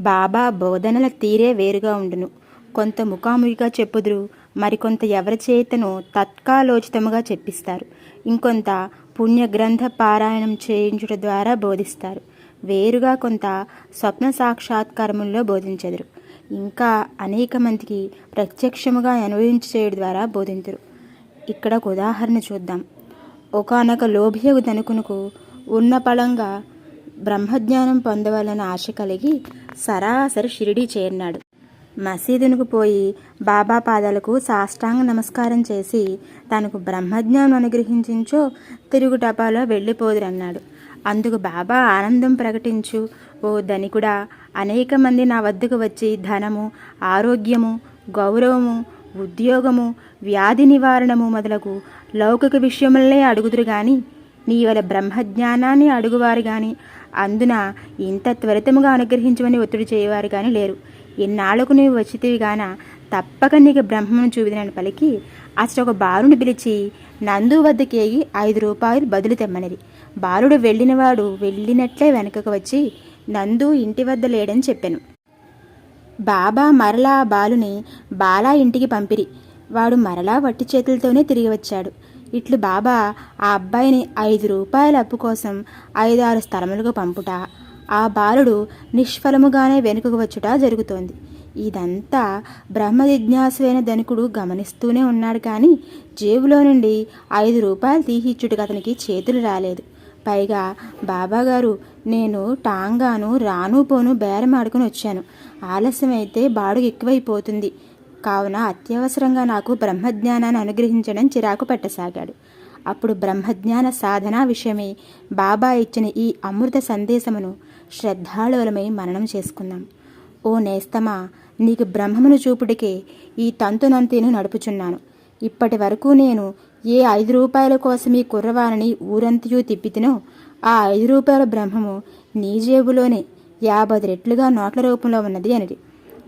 బాబా బోధనల తీరే వేరుగా ఉండును. కొంత ముఖాముఖిగా చెప్పుదురు. మరికొంత ఎవరి చేతను తత్కాలోచితముగా చెప్పిస్తారు. ఇంకొంత పుణ్యగ్రంథ పారాయణం చేయించుట ద్వారా బోధిస్తారు. వేరుగా కొంత స్వప్న సాక్షాత్కారముల్లో బోధించెదరు. ఇంకా అనేక మందికి ప్రత్యక్షముగా అనుభవించి చేయడం ద్వారా బోధించరు ఇక్కడ ఒక ఉదాహరణ చూద్దాం. ఒకనొక లోభియగు ధనుకునకు ఉన్న పళంగా బ్రహ్మజ్ఞానం పొందవాలని ఆశ కలిగి సరాసరి షిరిడి చేరినాడు. మసీదునకు పోయి బాబా పాదాలకు సాష్టాంగ నమస్కారం చేసి తనకు బ్రహ్మజ్ఞానం అనుగ్రహించించో తిరుగు టపాలో వెళ్ళిపోదురన్నాడు. అందుకు బాబా ఆనందం ప్రకటించు ఓ ధనికుడా అనేక మంది నా వద్దకు వచ్చి ధనము ఆరోగ్యము గౌరవము ఉద్యోగము వ్యాధి నివారణము మొదలగు లౌకిక విషయములనే అడుగుదురు కానీ నీవల బ్రహ్మజ్ఞానాన్ని అడుగువారు కానీ అందున ఇంత త్వరితముగా అనుగ్రహించమని ఒత్తిడి చేయవారు కానీ లేరు. ఇన్నాళ్ళకు నీవు వచ్చితివి గాన తప్పక నీకు బ్రహ్మను చూపిదనని పలికి అసలు ఒక బాలుని పిలిచి నందు వద్దకేగి ఐదు రూపాయలు బదులు తెమ్మనిది బాలుడు వెళ్ళినవాడు వెళ్ళినట్లే వెనకకు వచ్చి నందు ఇంటి వద్ద లేడని చెప్పాను. బాబా మరలా బాలుని బాలా ఇంటికి పంపిరి. వాడు మరలా వట్టి చేతులతోనే తిరిగి వచ్చాడు. ఇట్లు బాబా ఆ అబ్బాయిని ఐదు రూపాయల అప్పు కోసం ఐదారు స్థలములకు పంపుట. ఆ బాలుడు నిష్ఫలముగానే వెనుకకు వచ్చుట జరుగుతోంది. ఇదంతా బ్రహ్మ జిజ్ఞాసువైన ధనికుడు గమనిస్తూనే ఉన్నాడు కానీ జేబులో నుండి ఐదు రూపాయలు తీసిచ్చుటకు అతనికి చేతులు రాలేదు. పైగా బాబాగారు నేను టాంగాను రాను పోను బేరం ఆడుకుని వచ్చాను. ఆలస్యమైతే బాడుగ ఎక్కువైపోతుంది. కావున అత్యవసరంగా నాకు బ్రహ్మజ్ఞానాన్ని అనుగ్రహించడం చిరాకు పెట్టసాగాడు. అప్పుడు బ్రహ్మజ్ఞాన సాధన విషయమై బాబా ఇచ్చిన ఈ అమృత సందేశమును శ్రద్ధాళువులమై మననం చేసుకుందాం. ఓ నేస్తమా నీకు బ్రహ్మమును చూపుడికే ఈ తంతునంతేను నడుపుచున్నాను. ఇప్పటి వరకు నేను ఏ ఐదు రూపాయల కోసం ఈ కుర్రవారిని ఊరంతయూ తిప్పితినో ఆ ఐదు రూపాయల బ్రహ్మము నీ జేబులోనే యాభై రెట్లుగా నోట్ల రూపంలో ఉన్నది అనిది.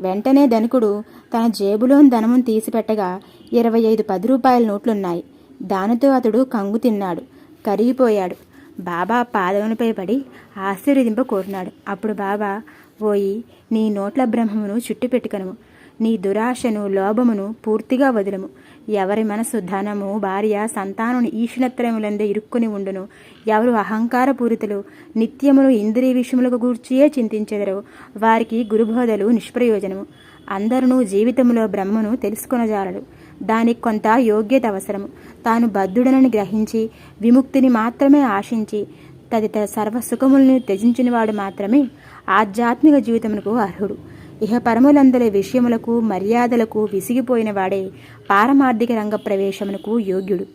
వెంటనే ధనికుడు తన జేబులోని ధనమును తీసిపెట్టగా ఇరవై ఐదు పది రూపాయల నోట్లున్నాయి. దానితో అతడు కంగు తిన్నాడు కరిగిపోయాడు. బాబా పాదమునిపై పడి ఆశీర్వదింప కోరినాడు. అప్పుడు బాబా ఓయి నీ నోట్ల బ్రహ్మమును చుట్టుపెట్టుకను నీ దురాశను లోభమును పూర్తిగా వదులము. ఎవరి మనసు ధనము భార్య సంతానుని ఈశ్వనత్రములందే ఇరుక్కుని ఉండును. ఎవరు అహంకారపూరితులు నిత్యములు ఇంద్రియ విషయములకు గూర్చియే చింతించెదరు. వారికి గురుబోధలు నిష్ప్రయోజనము. అందరూ జీవితంలో బ్రహ్మను తెలుసుకొనజాలడు. దానికి కొంత యోగ్యత అవసరము. తాను బద్ధుడనని గ్రహించి విముక్తిని మాత్రమే ఆశించి తదితర సర్వసుఖములను త్యజించినవాడు మాత్రమే ఆధ్యాత్మిక జీవితమునకు అర్హుడు. ఇహ పరములందరి విషయములకు మర్యాదలకు విసిగిపోయిన వాడే పారమార్థిక రంగ ప్రవేశమునకు యోగ్యుడు.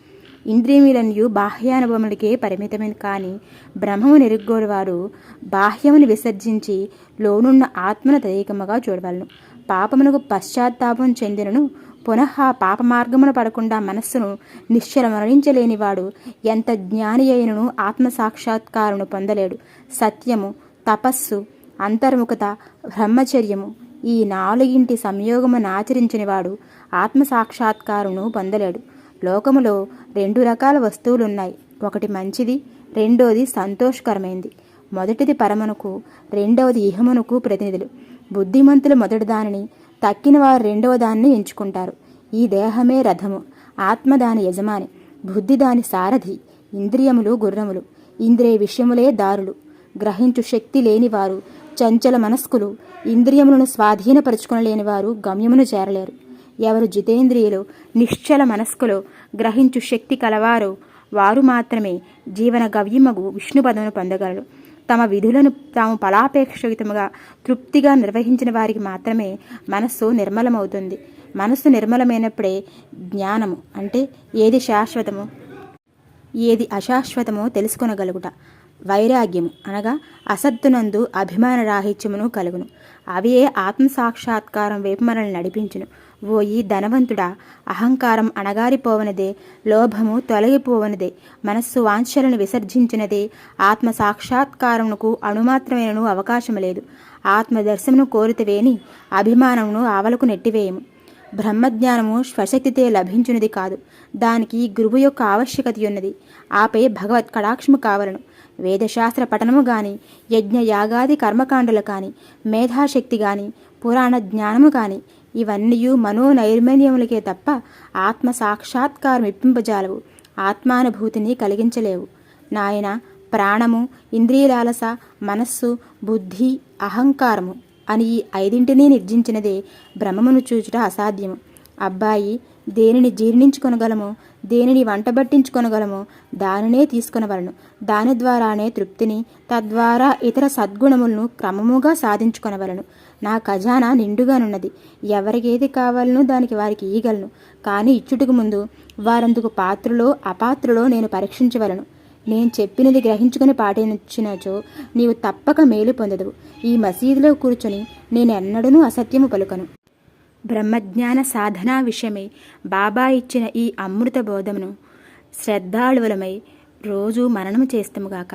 ఇంద్రియములన్యు బాహ్యానుభవములకే పరిమితమైన కాని బ్రహ్మము నెరుగ్గోడువారు బాహ్యమును విసర్జించి లోనున్న ఆత్మను తదేకముగా చూడవలను. పాపమునకు పశ్చాత్తాపం చెందినను పునః పాపమార్గమున పడకుండా మనస్సును నిశ్చల మరణించలేనివాడు ఎంత జ్ఞాని అయినను ఆత్మ సాక్షాత్కారను పొందలేడు. సత్యము తపస్సు అంతర్ముఖత బ్రహ్మచర్యము ఈ నాలుగింటి సంయోగమును ఆచరించినవాడు ఆత్మసాక్షాత్కారమును పొందలేడు. లోకములో రెండు రకాల వస్తువులున్నాయి. ఒకటి మంచిది రెండోది సంతోషకరమైంది. మొదటిది పరమనుకు రెండవది ఇహమునకు ప్రతినిధులు. బుద్ధిమంతులు మొదటి దానిని తక్కిన వారు రెండవ దాన్ని ఎంచుకుంటారు. ఈ దేహమే రథము ఆత్మ దాని యజమాని బుద్ధి దాని సారథి ఇంద్రియములు గుర్రములు. ఇంద్రియ విషయములే దారులు. గ్రహించు శక్తి లేనివారు చంచల మనస్కులు ఇంద్రియములను స్వాధీనపరుచుకొనలేని వారు గమ్యమును చేరలేరు. ఎవరు జితేంద్రియులు నిశ్చల మనస్కులు గ్రహించు శక్తి కలవారో వారు మాత్రమే జీవన గవ్యమగు విష్ణుపదమును పొందగలరు. తమ విధులను తాము ఫలాపేక్షయుతముగా తృప్తిగా నిర్వహించిన వారికి మాత్రమే మనస్సు నిర్మలమవుతుంది. మనస్సు నిర్మలమైనప్పుడే జ్ఞానము అంటే ఏది శాశ్వతము ఏది అశాశ్వతమో తెలుసుకొనగలుగుట. వైరాగ్యము అనగా అసత్తునందు అభిమాన రాహిత్యమును కలుగును. అవియే ఆత్మసాక్షాత్కారం వైపు మనల్ని నడిపించును. ఓ ఈ ధనవంతుడా అహంకారం అణగారిపోవనదే లోభము తొలగిపోవనదే మనస్సు వాంఛలను విసర్జించినదే ఆత్మ సాక్షాత్కారమునకు అణుమాత్రమైనను అవకాశం లేదు. ఆత్మదర్శనము కోరితవేని అభిమానమును ఆవలకు నెట్టివేయము. బ్రహ్మజ్ఞానము స్వశక్తితే లభించున్నది కాదు. దానికి గురువు యొక్క ఆవశ్యకత ఉన్నది. ఆపై భగవత్ కటాక్షము కావలను. వేదశాస్త్ర పఠనము గాని యజ్ఞ యాగాది కర్మకాండలు కాని మేధాశక్తి గాని పురాణ జ్ఞానము కాని ఇవన్నీ మనో నైర్మల్యములకే తప్ప ఆత్మ సాక్షాత్కారం ఇప్పింపజాలవు ఆత్మానుభూతిని కలిగించలేవు. నాయన ప్రాణము ఇంద్రియలాలస మనస్సు బుద్ధి అహంకారము అని ఈ ఐదింటినీ నిర్జించినదే భ్రమమును చూచుట అసాధ్యము. అబ్బాయి దేనిని జీర్ణించుకొనగలమో? దేనిని వంటబట్టించుకొనగలమో దానినే తీసుకొనవలను. దాని ద్వారానే తృప్తిని తద్వారా ఇతర సద్గుణములను క్రమముగా సాధించుకొనవలను. నా ఖజానా నిండుగానున్నది. ఎవరికేది కావాలనో దానికి వారికి ఇయ్యగలను. కానీ ఇచ్చుటకు ముందు వారందుకు పాత్రలో అపాత్రలో నేను పరీక్షించవలను. నేను చెప్పినది గ్రహించుకుని పాటించినచో నీవు తప్పక మేలు పొందదు ఈ మసీదులో కూర్చొని నేను అసత్యము పలుకను. బ్రహ్మజ్ఞాన సాధనా విషయమై బాబా ఇచ్చిన ఈ అమృత బోధమును శ్రద్ధాళువులమై రోజు మననము చేస్తాముగాక